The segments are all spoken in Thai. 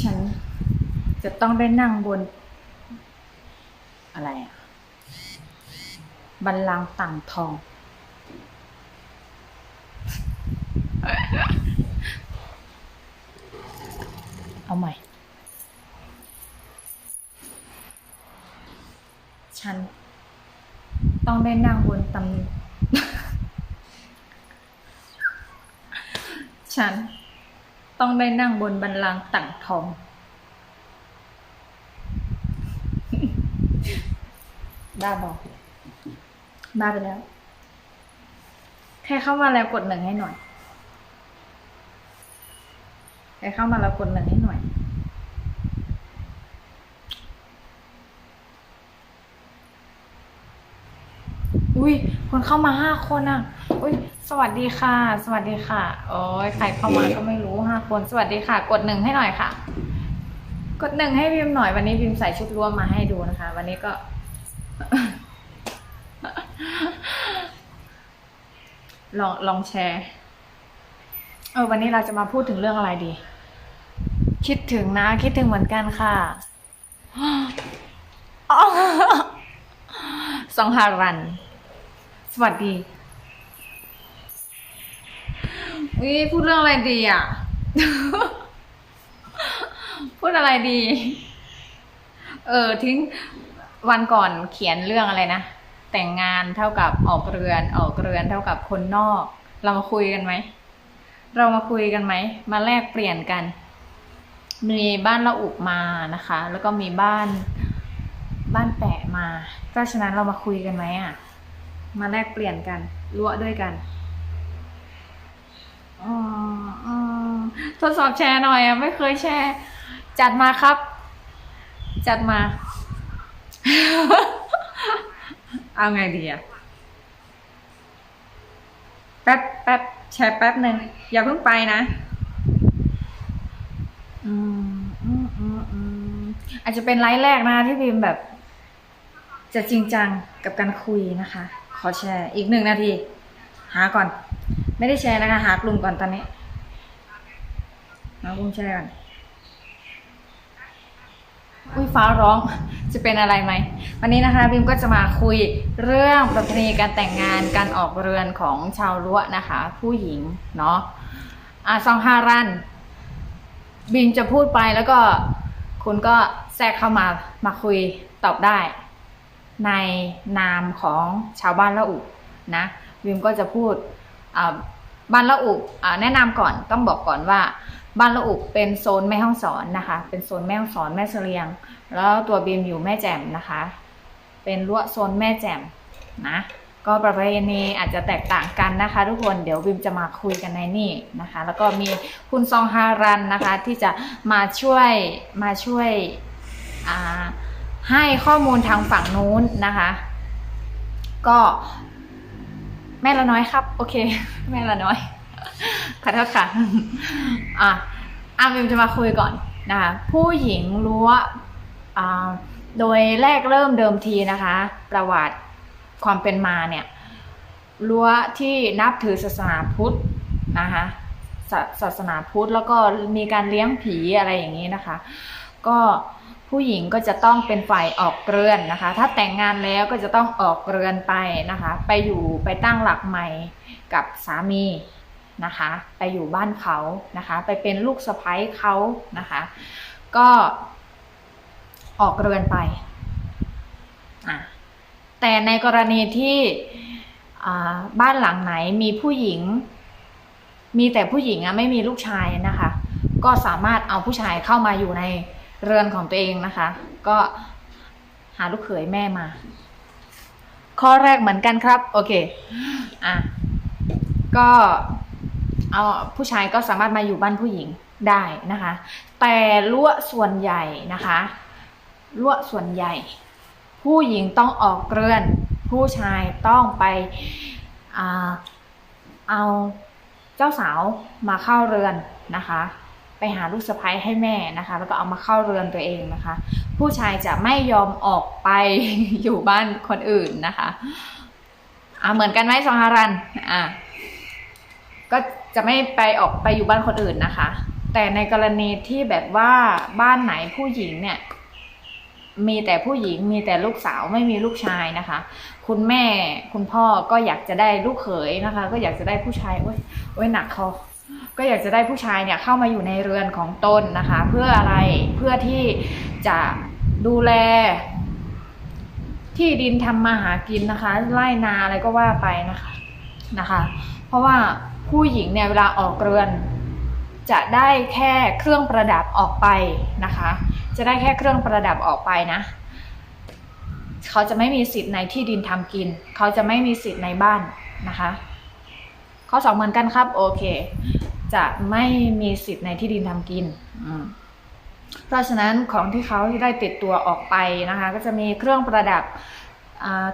ฉันจะต้องได้นั่งบน อะไรอะบัลลังก์ต่างทอง เอาใหม่ ฉัน ต้องได้นั่งบนตำ ฉันต้องได้นั่งบนบัลลังต่างทอง บ้าบอกบ้าไปแล้ว ใครเข้ามาแล้วกดหนึ่งให้หน่อย ใครเข้ามาแล้วกดหนึ่งให้หน่อยอุ้ยคนเข้ามาห้าคนอะ สวัสดีค่ะ สวัสดีค่ะ โอ้ยใครเข้ามาก็ไม่รู้ห้าคน สวัสดีค่ะ กดหนึ่งให้หน่อยค่ะ กดหนึ่งให้พิมพ์หน่อยวันนี้พิมพ์ใส่ชุดร่วมมาให้ดูนะคะ วันนี้ก็ ลองลองแชร์ เออวันนี้เราจะมาพูดถึงเรื่องอะไรดี คิดถึงนะ คิดถึงเหมือนกันค่ะอ๋อสองฮารัน สวัสดี วิพูดเรื่องอะไรดีอะ พูดอะไรดี เออทิ้งวันก่อนเขียนเรื่องอะไรนะ แต่งงานเท่ากับออกเรือน ออกเรือนเท่ากับคนนอก เรามาคุยกันไหม เรามาคุยกันไหม มาแลกเปลี่ยนกัน มีบ้านละอุกมานะคะ แล้วก็มีบ้านบ้านแปะมา เพราะฉะนั้นเรามาคุยกันไหมอะ มาแลกเปลี่ยนกันรั่วด้วยกัน อ๋ออ๋อทดสอบแชร์หน่อยอะไม่เคยแชร์ จัดมาครับ จัดมา เอาไงดีอะ แป๊บแป๊บแชร์แป๊บหนึ่งอย่าเพิ่งไปนะ อืมอืมอืมอืมอาจจะเป็นไลฟ์แรกนะที่พิมพ์แบบ จะจริงจังกับการคุยนะคะ ขอแชร์อีกหนึ่งนาที หาก่อนไม่ได้แชร์นะคะ หากลุ่มก่อนตอนนี้หากลุ่มแชร์ก่อนอุ้ยฟ้าร้องจะเป็นอะไรไหม วันนี้นะคะบิมก็จะมาคุยเรื่องประเพณีการแต่งงานการออกเรือนของชาวล้วนะคะ ผู้หญิงเนาะอะซองฮารันบิมจะพูดไปแล้วก็คุณก็แทรกเข้ามามาคุยตอบได้ ในนามของชาวบ้านละอุนะวิมก็จะพูด บ้านละอุอแนะนำก่อนต้องบอกก่อนว่า บ้านละอุเป็นโซนแม่ห้องสอนนะคะ เป็นโซนแม่ห้องสอนแม่เสลียง แล้วตัวบีมอยู่แม่แจ่มนะคะ เป็นรั้วโซนแม่แจ่มนะก็ประเพณีอาจจะแตกต่างกันนะคะ ทุกคนเดี๋ยววิมจะมาคุยกันในนี่นะคะ แล้วก็มีคุณซองฮารันนะคะที่จะมาช่วยมาช่วยให้ข้อมูลทางฝั่งนู้นนะคะ ก็ แม่ละน้อยครับ โอเค แม่ละน้อยขอโทษค่ะ อะอาวิมจะมาคุยก่อนนะคะผู้หญิงรั้ว่าโดยแรกเริ่มเดิมทีนะคะ ประวัติความเป็นมาเนี่ยรั้วที่นับถือศาสนาพุทธนะคะศาศาสนาพุทธแล้วก็มีการเลี้ยงผีอะไรอย่างนี้นะคะ ก็ ผู้หญิงก็จะต้องเป็นฝ่ายออกเรือนนะคะ ถ้าแต่งงานแล้วก็จะต้องออกเรือนไปนะคะ ไปอยู่ไปตั้งหลักใหม่กับสามีนะคะ ไปอยู่บ้านเขานะคะ ไปเป็นลูกสะใภ้เขานะคะ ก็ออกเรือนไป แต่ในกรณีที่บ้านหลังไหนมีผู้หญิง มีแต่ผู้หญิงอะไม่มีลูกชายนะคะ ก็สามารถเอาผู้ชายเข้ามาอยู่ใน เรือนของตัวเองนะคะ ก็หาลูกเขยแม่มา ข้อแรกเหมือนกันครับ โอเค อะ ก็เอาผู้ชายก็สามารถมาอยู่บ้านผู้หญิงได้นะคะ แต่ล้วส่วนใหญ่นะคะล้วส่วนใหญ่ ผู้หญิงต้องออกเรือน ผู้ชายต้องไปอเอาเจ้าสาวมาเข้าเรือนนะคะ ไปหาลูกสะใภ้ให้แม่นะคะ แล้วก็เอามาเข้าเรือนตัวเองนะคะ ผู้ชายจะไม่ยอมออกไปอยู่บ้านคนอื่นนะคะอ่าเหมือนกันไหมสองฮารันอ่าก็จะไม่ไปออกไปอยู่บ้านคนอื่นนะคะ แต่ในกรณีที่แบบว่าบ้านไหนผู้หญิงเนี่ยมีแต่ผู้หญิงมีแต่ลูกสาวไม่มีลูกชายนะคะ คุณแม่คุณพ่อก็อยากจะได้ลูกเขยนะคะ ก็อยากจะได้ผู้ชายโอ้ยโอ้ยหนักคอ ก็อยากจะได้ผู้ชายเนี่ยเข้ามาอยู่ในเรือนของตนนะคะ เพื่ออะไรเพื่อที่จะดูแล ที่ดินทำมาหากินนะคะไร่นาอะไรก็ว่าไปนะคะนะคะ เพราะว่าผู้หญิงเนี่ยเวลาออกเรือน จะได้แค่เครื่องประดับออกไปนะคะ จะได้แค่เครื่องประดับออกไปนะเขาจะไม่มีสิทธิ์ในที่ดินทำกิน เขาจะไม่มีสิทธิ์ในบ้านนะคะ ข้อสองเหมือนกันครับ โอเค จะไม่มีสิทธิ์ในที่ดินทำกิน เพราะฉะนั้นของที่เขาที่ได้ติดตัวออกไปนะคะ ก็จะมีเครื่องประดับ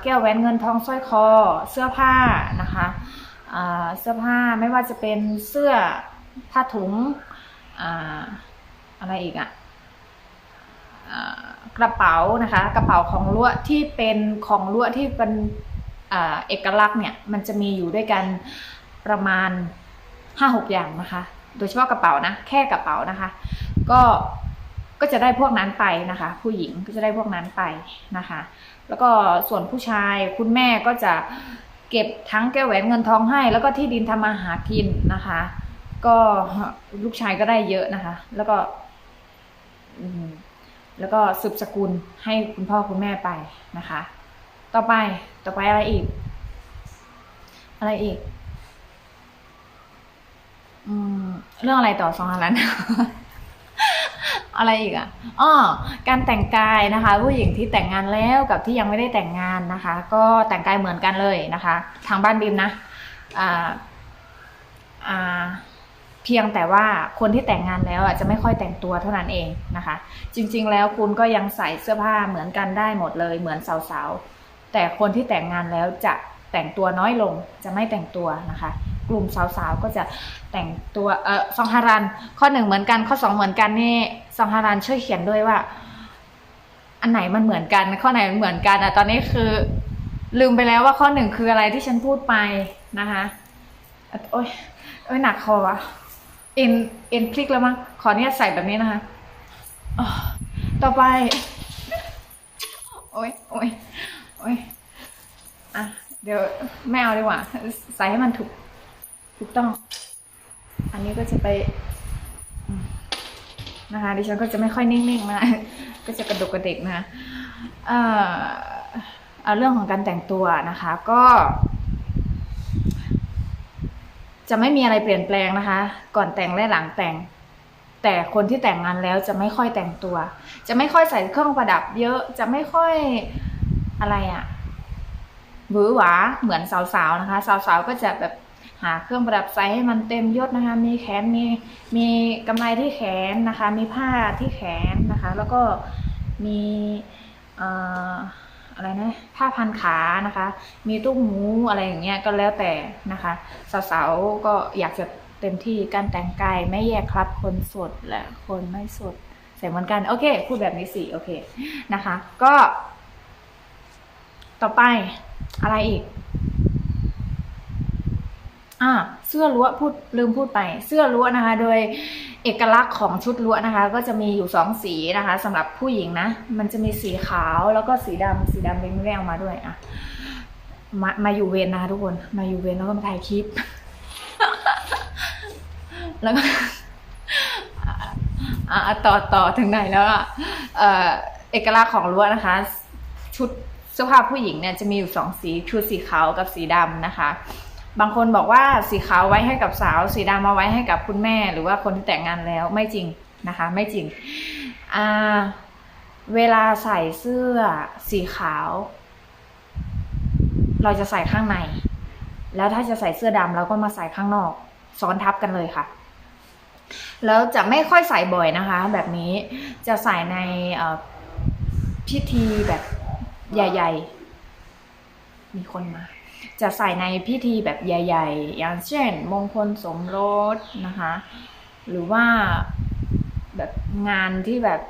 แก้วแหวนเงินทองสร้อยคอ เสื้อผ้านะคะเสื้อผ้าไม่ว่าจะเป็นเสื้อผ้าถุงออะไรอีกอะอ่ากระเป๋านะคะ กระเป๋าของลวดที่เป็นของลวดที่เป็นอเอกลักษณ์เนี่ยมันจะมีอยู่ด้วยกันประมาณ ห้าหกอย่างนะคะ โดยเฉพาะกระเป๋านะ แค่กระเป๋านะคะ ก็ก็จะได้พวกนั้นไปนะคะ ผู้หญิงก็จะได้พวกนั้นไปนะคะ แล้วก็ส่วนผู้ชายคุณแม่ก็จะเก็บทั้งแก้วแหวนเงินทองให้ แล้วก็ที่ดินทำมาหากินนะคะ ก็ลูกชายก็ได้เยอะนะคะ แล้วก็แล้วก็สืบสกุลให้คุณพ่อคุณแม่ไปนะคะ ต่อไปต่อไปอะไรอีก อะไรอีก อืมเรื่องอะไรต่อสองอันแล้น อะไรอีกอะอ้อการแต่งกายนะคะ ผู้หญิงที่แต่งงานแล้วกับที่ยังไม่ได้แต่งงานนะคะ ก็แต่งกายเหมือนกันเลยนะคะ ทางบ้านบิมนะอ่าอ่าเพียงแต่ว่าคนที่แต่งงานแล้วอะจะไม่ค่อยแต่งตัวเท่านั้นเองนะคะ จริง ๆ แล้วคุณก็ยังใส่เสื้อผ้าเหมือนกันได้หมดเลย เหมือนสาวๆแต่คนที่แต่งงานแล้วจะ แต่งตัวน้อยลงจะไม่แต่งตัวนะคะ กลุ่มสาวๆก็จะแต่งตัวเออซองฮารันข้อหนึ่งเหมือนกัน ข้อสองเหมือนกันนี่ซองฮารันช่วยเขียนด้วยว่า อันไหนมันเหมือนกัน ข้อไหนมันเหมือนกันอะตอนนี้คือลืมไปแล้วว่าข้อหนึ่งคืออะไรที่ฉันพูดไปนะคะโอ้ยโอ้ยหนักคอวะเอ็นเอ็นพลิกแล้วมั้งขออนุญาตใส่แบบนี้นะคะอะต่อไป โอ้ยโอ้ยโอ้ย เดี๋ยวไม่เอาดีกว่า ใส่ให้มันถูก ถูกต้อง อันนี้ก็จะไปนะคะดิฉันก็จะไม่ค่อยนิ่งๆนะก็จะกระดุกกระเดกนะเอ่อเอาเรื่องของการแต่งตัวนะคะก็ จะไม่มีอะไรเปลี่ยนแปลงนะคะ ก่อนแต่งและหลังแต่ง แต่คนที่แต่งงานแล้วจะไม่ค่อยแต่งตัว จะไม่ค่อยใส่เครื่องประดับเยอะจะไม่ค่อยอะไรอะ หวือหวาเหมือนสาวๆนะคะ สาวๆก็จะแบบหาเครื่องประดับใส่ให้มันเต็มยศนะคะ มีแขนมีมีกำไรที่แขนนะคะ มีผ้าที่แขนนะคะ แล้วก็มีเอ่ออะไรนะผ้าพันขานะคะ มีตุ้มหูอะไรอย่างเงี้ยก็แล้วแต่นะคะสาวๆก็อยากจะเต็มที่การแต่งกายไม่แยกครับคนสดและคนไม่สดใส่เหมือนกันโอเคพูดแบบนี้สิโอเคนะคะ ก็ ต่อไป อะไรอีก อ่า เสื้อล้วพูดลืมพูดไป เสื้อล้วนะคะ โดยเอกลักษณ์ของชุดล้วนะคะ ก็จะมีอยู่สองสีนะคะสำหรับผู้หญิงนะ มันจะมีสีขาวแล้วก็สีดำสีดำเป็นไม่ได้เอามาด้วยอะมามาอยู่เวรนะคะทุกคน มาอยู่เวรแล้วก็มาถ่ายคลิป แล้วก็อ่าต่อต่อถึงไหนแล้วอะเอ่อเอกลักษณ์ของล้วนะคะ ชุด เสื้อผ้าผู้หญิงเนี่ยจะมีอยู่สองสีคือสีขาวกับสีดำนะคะ บางคนบอกว่าสีขาวไว้ให้กับสาว สีดำมาไว้ให้กับคุณแม่ หรือว่าคนที่แต่งงานแล้วไม่จริงนะคะ ไม่จริงอ่าเวลาใส่เสื้อสีขาว เราจะใส่ข้างใน แล้วถ้าจะใส่เสื้อดำเราก็มาใส่ข้างนอกซ้อนทับกันเลยค่ะแล้วจะไม่ค่อยใส่บ่อยนะคะ แบบนี้จะใส่ในพิธีแบบ ใหญ่ๆ มีคนมา จะใส่ในพิธีแบบใหญ่ ๆ อย่างเช่น มงคลสมรสนะคะ หรือว่าแบบงานที่แบบ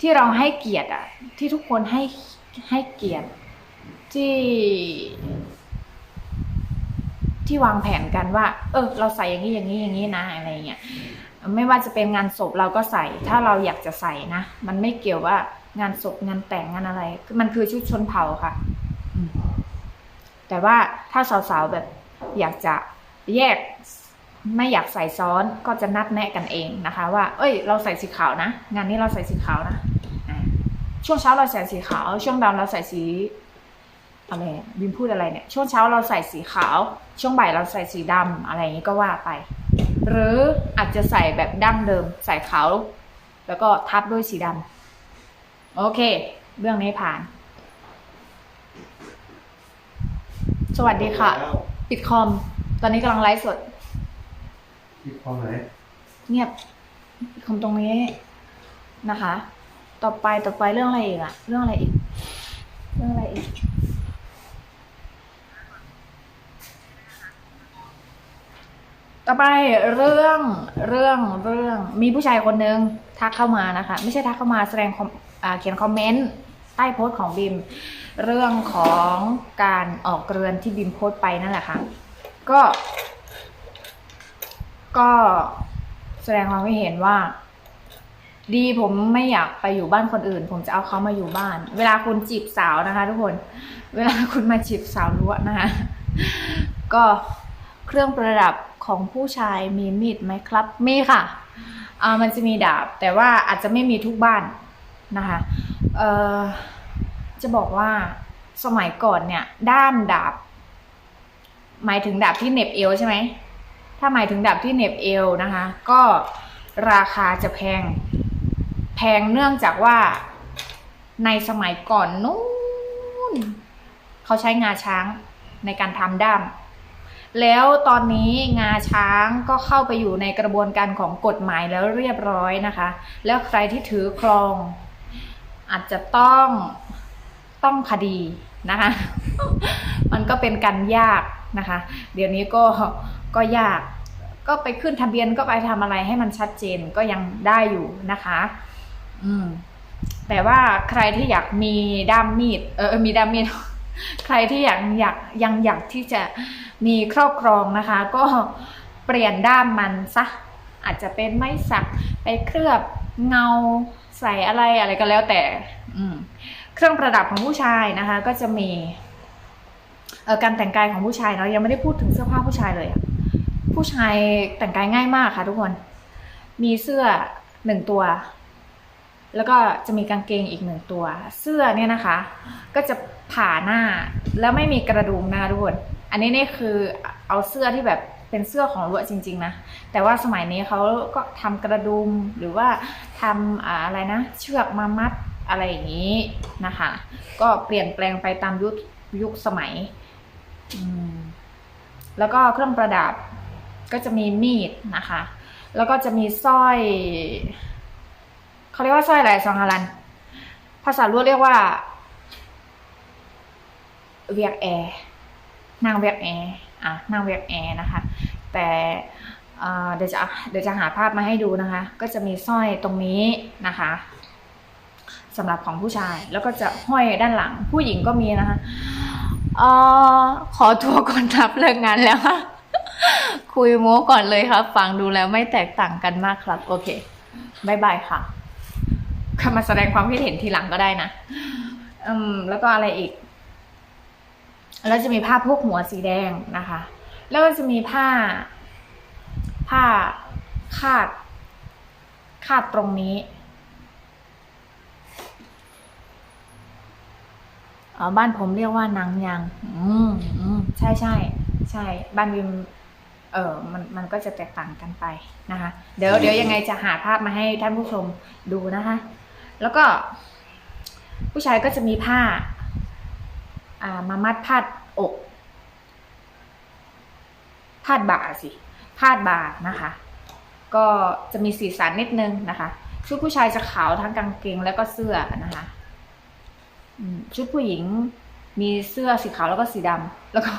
ที่เราให้เกียรติอะที่ทุกคนให้ให้เกียรติที่ ที่วางแผนกันว่า เออ เราใส่อย่างนี้อย่างนี้อย่างนี้นะอะไรเงี้ยไม่ว่าจะเป็นงานศพเราก็ใส่ ถ้าเราอยากจะใส่นะ มันไม่เกี่ยวว่า งานศพงานแต่งงานอะไรคือมันคือชุดชนเผ่าค่ะอืมแต่ว่าถ้าสาวๆแบบอยากจะแยกไม่อยากใส่ซ้อนก็จะนัดแนะกันเองนะคะ ว่า เอ้ย เราใส่สีขาวนะ งานนี้เราใส่สีขาวนะอ่าช่วงเช้าเราใส่สีขาว ช่วงบ่ายเราใส่สีอะไรบิมพูดอะไรเนี่ย ช่วงเช้าเราใส่สีขาว ช่วงบ่ายเราใส่สีดำอะไรอย่างนี้ก็ว่าไป หรืออาจจะใส่แบบดั้งเดิม ใส่ขาวแล้วก็ทับด้วยสีดำ โอเค เรื่องนี้ผ่าน สวัสดีค่ะ ปิดคอม ตอนนี้กำลังไลฟ์สดที่ความไหน เงียบปิดคอมตรงนี้นะคะ ต่อไปต่อไปเรื่องอะไรอีกอะเรื่องอะไรอีก เรื่องอะไรอีกต่อไปเรื่องเรื่องเรื่องมีผู้ชายคนหนึ่ง ทักเข้ามานะคะ ไม่ใช่ทักเข้ามาแสดงคอมเขียนคอมเมนต์ใต้โพสต์ของบิม เรื่องของการออกเรือนที่บิมโพสต์ไปนั่นแหละค่ะ ก็ ก็แสดงความคิดเห็นว่า ดีผมไม่อยากไปอยู่บ้านคนอื่น ผมจะเอาเขามาอยู่บ้าน เวลาคุณจีบสาวนะคะ ทุกคน เวลาคุณมาจีบสาวรั้วนะคะ ก็เครื่องประดับของผู้ชายมีมีดไหมครับ มีค่ะ มันจะมีดาบ แต่ว่าอาจจะไม่มีทุกบ้านนะคะจะบอกว่าสมัยก่อนเนี่ย ด้ามดาบ หมายถึงดาบที่เน็บเอวใช่ไหมถ้าหมายถึงดาบที่เน็บเอวนะคะ ก็ราคาจะแพง แพงเนื่องจากว่าในสมัยก่อนนู้นเขาใช้งาช้างในการทำด้าม แล้วตอนนี้งาช้างก็เข้าไปอยู่ในกระบวนการของกฎหมายแล้วเรียบร้อยนะคะ แล้วใครที่ถือครอง อาจจะต้องต้องคดีนะคะ มันก็เป็นการยากนะคะ เดี๋ยวนี้ก็ก็ยาก ก็ไปขึ้นทะเบียนก็ไปทำอะไรให้มันชัดเจนก็ยังได้อยู่นะคะ อืมแต่ว่าใครที่อยากมีด้ามมีด เออมีด้ามมีด ใครที่อยากอยากยังอยากที่จะมีครอบครองนะคะ ก็เปลี่ยนด้ามมันซะอาจจะเป็นไม้สักไปเคลือบเงาใส่อะไรอะไรก็แล้วแต่เครื่องประดับของผู้ชายนะคะ ก็จะมีการแต่งกายของผู้ชายเนาะยังไม่ได้พูดถึงเสื้อผ้าผู้ชายเลยอะผู้ชายแต่งกายง่ายมากค่ะ ทุกคน มีเสื้อหนึ่งตัว แล้วก็จะมีกางเกงอีกหนึ่งตัว เสื้อเนี่ยนะคะ ก็จะ ผ่าหน้าแล้วไม่มีกระดุมนะคะทุกคนอันนี้นี่คือเอาเสื้อที่แบบเป็นเสื้อของลวดจริง ๆ นะ แต่ว่าสมัยนี้เขาก็ทำกระดุมหรือว่าทำอะไรนะ เชือกมามัดอะไรอย่างนี้นะคะ ก็เปลี่ยนแปลงไปตามยุคยุคสมัยมแล้วก็เครื่องประดับก็จะมีมีดนะคะ แล้วก็จะมีสร้อยเขาเรียกว่าสร้อยอะไรซองฮารัน ภาษาลวดเรียกว่า เวียกแอร์นางเวียกแอร์อะนางเวียกแอร์นะคะ แต่เดี๋ยวจะเดี๋ยวจะหาภาพมาให้ดูนะคะ ก็จะมีสร้อยตรงนี้นะคะสำหรับของผู้ชายแล้วก็จะห้อยด้านหลัง ผู้หญิงก็มีนะคะเออขอตัวก่อนรับเลิกงานแล้วค่ะคุยโม้ก่อนเลยครับ ฟังดูแล้วไม่แตกต่างกันมากครับ โอเคบายบายค่ะเข้ามาแสดงความคิดเห็นทีหลังก็ได้นะ อืม แล้วก็อะไรอีก แล้วจะมีผ้าพวกหัวสีแดงนะคะ แล้วก็จะมีผ้า ผ้าคาด คาดตรงนี้เออบ้านผมเรียกว่านางยาง อืมอืมใช่ใช่ใช่ บ้านวิม เออมันมันก็จะแตกต่างกันไปนะคะ เดี๋ยวเดี๋ยวยังไงจะหาภาพมาให้ท่านผู้ชมดูนะคะ แล้วก็ ผู้ชายก็จะมีผ้าอ่า มามัดพาดอกพาดบ่าสิพาดบ่านะคะ ก็จะมีสีสันนิดนึงนะคะชุดผู้ชายจะขาวทั้งกางเกงแล้วก็เสื้อนะคะชุดผู้หญิงมีเสื้อสีขาวแล้วก็สีดำแล้วก็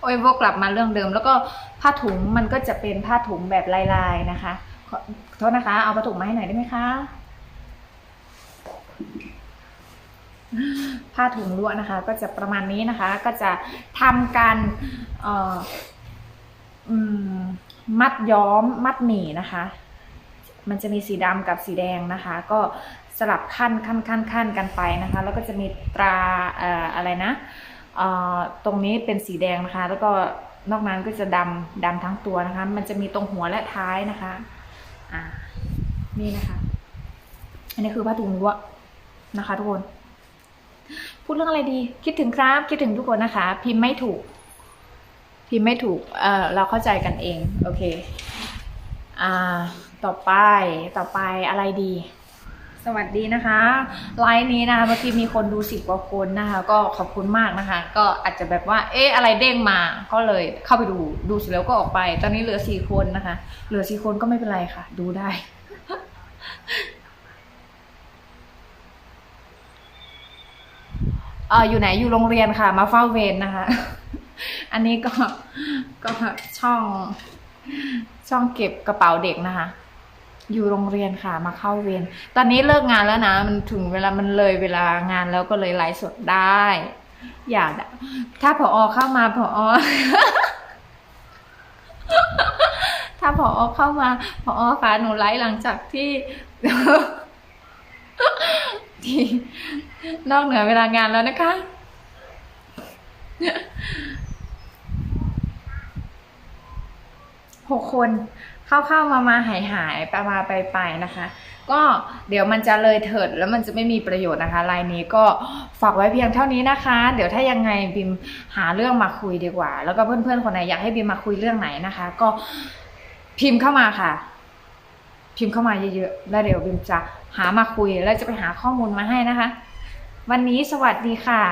โอ้ยวกกลับมาเรื่องเดิม แล้วก็ผ้าถุงมันก็จะเป็นผ้าถุงแบบลายๆนะคะขอโทษนะคะ เอาผ้าถุงมาให้หน่อยได้ไหมคะ ผ้าถุงลวดนะคะ ก็จะประมาณนี้นะคะ ก็จะทำการมัดย้อมมัดหมีนะคะ มันจะมีสีดำกับสีแดงนะคะ ก็สลับขั้นขั้นขั้นขั้นกันไปนะคะ แล้วก็จะมีตราอะไรนะตรงนี้เป็นสีแดงนะคะ แล้วก็นอกนั้นก็จะดำดำทั้งตัวนะคะ มันจะมีตรงหัวและท้ายนะคะอ่านี่นะคะ อันนี้คือผ้าถุงรั้วนะคะทุกคน พูดเรื่องอะไรดี คิดถึงครับ คิดถึงทุกคนนะคะ พิมพ์ไม่ถูก พิมพ์ไม่ถูก เออเราเข้าใจกันเอง โอเค อ่า ต่อไป ต่อไปอะไรดี สวัสดีนะคะ ไลน์นี้นะคะเมื่อกี้มีคนดูสิบกว่าคนนะคะ ก็ขอบคุณมากนะคะ ก็อาจจะแบบว่า เอ๊ะ อะไรเด้งมา ก็เลยเข้าไปดู ดูเสร็จแล้วก็ออกไป ตอนนี้เหลือสี่คนนะคะ เหลือสี่คนก็ไม่เป็นไรค่ะ ดูได้ เอออยู่ไหนอยู่โรงเรียนค่ะ มาเฝ้าเวรนะคะ อันนี้ก็ก็ช่องช่องเก็บกระเป๋าเด็กนะคะ อยู่โรงเรียนค่ะ มาเข้าเวรตอนนี้เลิกงานแล้วนะ มันถึงเวลามันเลยเวลางานแล้วก็เลยไลฟ์สดได้ อยากถ้าผอเข้ามาผอถ้าผอเข้ามาผอค่ะหนูไลฟ์หลังจากที่ที่นอกเหนือเวลางานแล้วนะคะ หกคนเข้าเข้ามามาหายหายไปมาไปไปนะคะ ก็เดี๋ยวมันจะเลยเถิดแล้วมันจะไม่มีประโยชน์นะคะไลน์นี้ก็ฝากไว้เพียงเท่านี้นะคะ เดี๋ยวถ้ายังไงบิมหาเรื่องมาคุยดีกว่า แล้วก็เพื่อนๆคนไหนอยากให้บิมมาคุยเรื่องไหนนะคะ ก็พิมพ์เข้ามาค่ะ พิมพ์เข้ามาเยอะๆแล้วเดี๋ยวบิมจะหามาคุยแล้วจะไปหาข้อมูลมาให้นะคะ วันนี้สวัสดีค่ะ